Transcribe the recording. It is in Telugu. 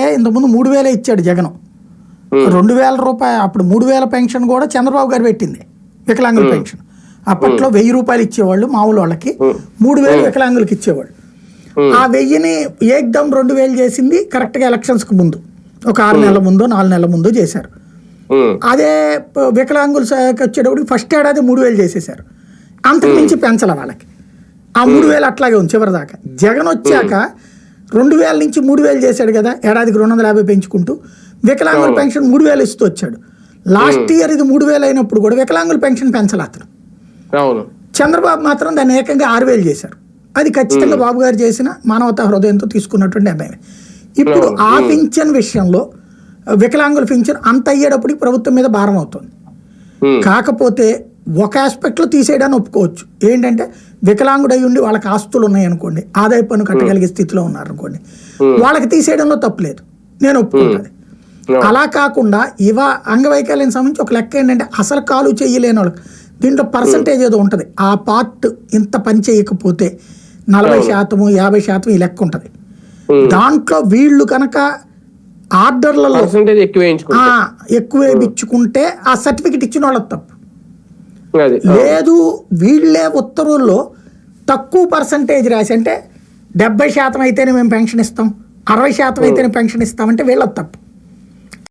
ఏంటంటే ఇంతకుముందు మూడు వేలే ఇచ్చాడు జగన్. రెండు వేల రూపాయలు అప్పుడు మూడు వేల పెన్షన్ కూడా చంద్రబాబు గారు పెట్టింది వికలాంగుల పెన్షన్. అప్పట్లో వెయ్యి రూపాయలు ఇచ్చేవాళ్ళు మామూలు వాళ్ళకి మూడు వేలు వికలాంగులకి ఇచ్చేవాళ్ళు. ఆ వెయ్యిని ఏకదమ్ రెండు వేలు చేసింది కరెక్ట్గా ఎలక్షన్స్కి ముందు ఒక ఆరు నెలల ముందో నాలుగు నెలల ముందో చేశారు. అదే వికలాంగుల వచ్చేటప్పుడు ఫస్ట్ ఏడాది మూడు వేలు చేసేసారు అంతకు మించి పెంచాల వాళ్ళకి. ఆ మూడు వేలు అట్లాగే ఉంది చివరిదాకా. జగన్ వచ్చాక రెండు వేల నుంచి మూడు వేలు చేశాడు కదా ఏడాదికి రెండు వందల యాభై పెంచుకుంటూ. వికలాంగుల పెన్షన్ మూడు వేలు ఇస్తూ వచ్చాడు. లాస్ట్ ఇయర్ ఇది మూడు వేలు అయినప్పుడు కూడా వికలాంగుల పెన్షన్ పెంచాలి అతను. చంద్రబాబు మాత్రం దాన్ని ఏకంగా ఆరు వేలు చేశారు. అది ఖచ్చితంగా బాబు గారు చేసిన మానవతా హృదయంతో తీసుకున్నటువంటి నిర్ణయం ఇప్పుడు ఆ పింఛన్ విషయంలో వికలాంగుల పింఛన్ అంత అయ్యేటప్పటికి ప్రభుత్వం మీద భారం అవుతుంది. కాకపోతే ఒక ఆస్పెక్ట్లో తీసేయడాన్ని ఒప్పుకోవచ్చు. ఏంటంటే వికలాంగుడు ఉండి వాళ్ళకి ఆస్తులు ఉన్నాయి అనుకోండి ఆదాయ పన్ను కట్టగలిగే స్థితిలో ఉన్నారు అనుకోండి వాళ్ళకి తీసేయడంలో తప్పులేదు. నేను ఒప్పుకుంటుంది. అలా కాకుండా ఇవ అంగవైకల్యం సంబంధించి ఒక లెక్క ఏంటంటే అసలు కాలు చేయలేని వాళ్ళకి దీంట్లో పర్సంటేజ్ ఏదో ఉంటుంది. ఆ పార్ట్ ఇంత పని చేయకపోతే నలభై శాతము యాభై శాతం ఈ లెక్క ఉంటుంది. దాంట్లో వీళ్ళు కనుక ఆర్డర్లలో ఎక్కువ ఇచ్చుకుంటే ఆ సర్టిఫికెట్ ఇచ్చిన వాళ్ళకి తప్పు. లేదు వీళ్ళే ఉత్తర్వుల్లో తక్కువ పర్సంటేజ్ రాసి అంటే డెబ్బై శాతం అయితేనే మేము పెన్షన్ ఇస్తాం అరవై శాతం అయితేనే పెన్షన్ ఇస్తామంటే వీళ్ళకి తప్పు.